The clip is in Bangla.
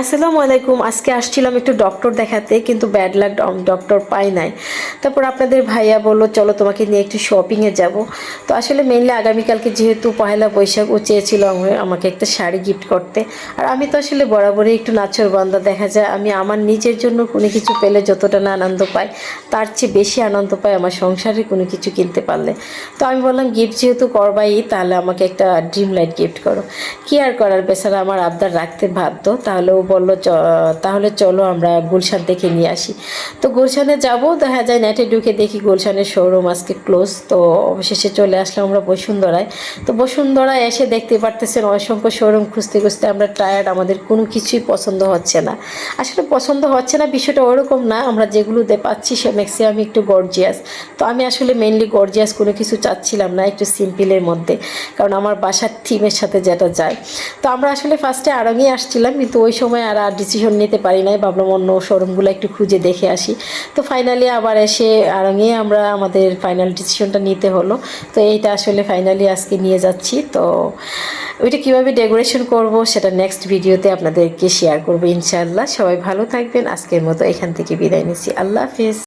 আসসালামু আলাইকুম। আজকে আসছিলাম একটু ডক্টর দেখাতে, কিন্তু ব্যাড লাক ডক্টর পাই নাই। তারপর আপনাদের ভাইয়া বলল, চলো তোমাকে নিয়ে একটু শপিংয়ে যাব। তো আসলে মেনলি আগামীকালকে যেহেতু পয়লা বৈশাখ, ও চেয়েছিল আমাকে একটা শাড়ি গিফট করতে। আর আমি তো আসলে বরাবরই একটু নাচর বান্দা, দেখা যায় আমি আমার নিজের জন্য কোনো কিছু পেলে যতটা না আনন্দ পাই, তার চেয়ে বেশি আনন্দ পাই আমার সংসারে কোনো কিছু কিনতে পারলে। তো আমি বললাম গিফট যেহেতু করবাই, তাহলে আমাকে একটা ড্রিম লাইট গিফট করো। কি আর করার, বেচারা আমার আবদার রাখতে বাধ্য, তাহলে বলল তাহলে চলো আমরা গুলশান থেকে নিয়ে আসি। তো গুলশানে যাব দেখা যায় নেটে ঢুকে দেখি গুলশানের শোরুম আজকে ক্লোজ তো অবশেষে চলে আসলাম আমরা বসুন্ধরায়। তো বসুন্ধরায় এসে দেখতে পারতেছেন অসংখ্য শোরুম খুঁজতে খুঁজতে আমরা টায়ার্ড আমাদের কোনো কিছুই পছন্দ হচ্ছে না। আসলে পছন্দ হচ্ছে না, বিষয়টা ওরকম না, আমরা যেগুলোতে পাচ্ছি সে ম্যাক্সিমাম একটু গর্জিয়াস তো আমি আসলে মেনলি গর্জিয়াস কোনো কিছু চাচ্ছিলাম না, একটু সিম্পলের মধ্যে, কারণ আমার বাসার থিমের সাথে যেটা যায়। তো আমরা আসলে ফার্স্টে আরঙে আসছিলাম, কিন্তু ওই সময় আর আর ডিসিশন নিতে পারি নাই। ভাবলাম অন্য শোরুমগুলো একটু খুঁজে দেখে আসি। তো ফাইনালি আবার এসে আরঙে আমরা আমাদের ফাইনাল ডিসিশনটা নিতে হলো। তো এইটা আসলে ফাইনালি আজকে নিয়ে যাচ্ছি। তো ওইটা কীভাবে ডেকোরেশন করব সেটা নেক্সট ভিডিওতে আপনাদেরকে শেয়ার করব ইনশাআল্লাহ। সবাই ভালো থাকবেন। আজকের মতো এখান থেকে বিদায় নিচ্ছি। আল্লাহ হাফিজ।